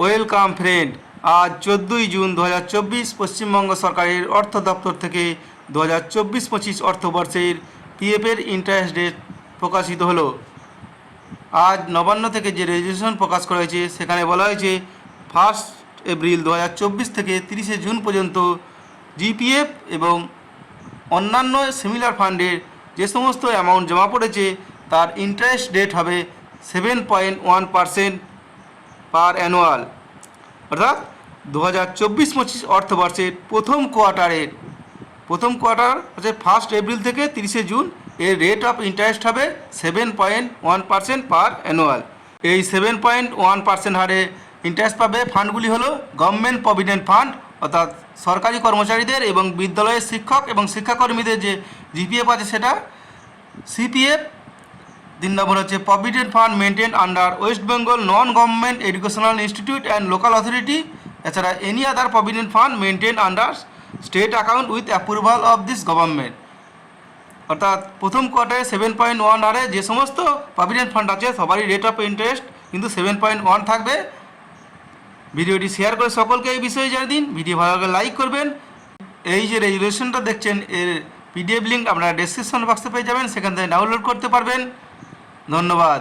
Welcome friend, আজ চোদ্দোই June দু হাজার চব্বিশ পশ্চিমবঙ্গ সরকারের অর্থ দপ্তর থেকে দু হাজার চব্বিশ পঁচিশ অর্থবর্ষের পিএফের ইন্টারেস্ট রেট প্রকাশিত হলো। আজ নবান্ন থেকে যে রেজিস্ট্রেশন প্রকাশ করা হয়েছে, সেখানে বলা হয়েছে ফার্স্ট এপ্রিল দু হাজার চব্বিশ থেকে তিরিশে জুন পর্যন্ত জিপিএফ এবং অন্যান্য সিমিলার ফান্ডের যে সমস্ত অ্যামাউন্ট জমা পড়েছে, তার ইন্টারেস্ট রেট হবে seven point one percent per annual. অর্থাৎ দু হাজার চব্বিশ পঁচিশ অর্থবর্ষের প্রথম কোয়ার্টারের প্রথম কোয়ার্টার হচ্ছে ফার্স্ট এপ্রিল থেকে তিরিশে জুন এর রেট অফ ইন্টারেস্ট হবে seven point one percent per annual এই সেভেন পয়েন্ট ওয়ান পার্সেন্ট হারে ইন্টারেস্ট পাবে ফান্ডগুলি হলো গভর্নমেন্ট প্রভিডেন্ট ফান্ড অর্থাৎ সরকারি কর্মচারীদের এবং বিদ্যালয়ের শিক্ষক এবং শিক্ষাকর্মীদের যে জিপিএফ আছে সেটা সিপিএফ তিন নম্বর হচ্ছে provident fund maintain under West Bengal non government educational institute and local authority এছাড়া any other provident fund maintain under state account with approval of this government অর্থাৎ প্রথম কোয়ার্টারে সেভেন পয়েন্ট ওয়ান হারে যে সমস্ত প্রভিডেন্ট ফান্ড আছে, সবারই rate of interest কিন্তু সেভেন পয়েন্ট ওয়ান থাকবে। ভিডিওটি শেয়ার করে সকলকে এই বিষয়ে জানিয়ে দিন। ভিডিও ভালো লাগলে লাইক করবেন। এই যে রেজুলেশনটা দেখছেন, এর পিডিএফ লিঙ্ক আপনারা ডেসক্রিপশন বক্সে পেয়ে যাবেন। সেখান থেকে ডাউনলোড করতে পারবেন। ধন্যবাদ।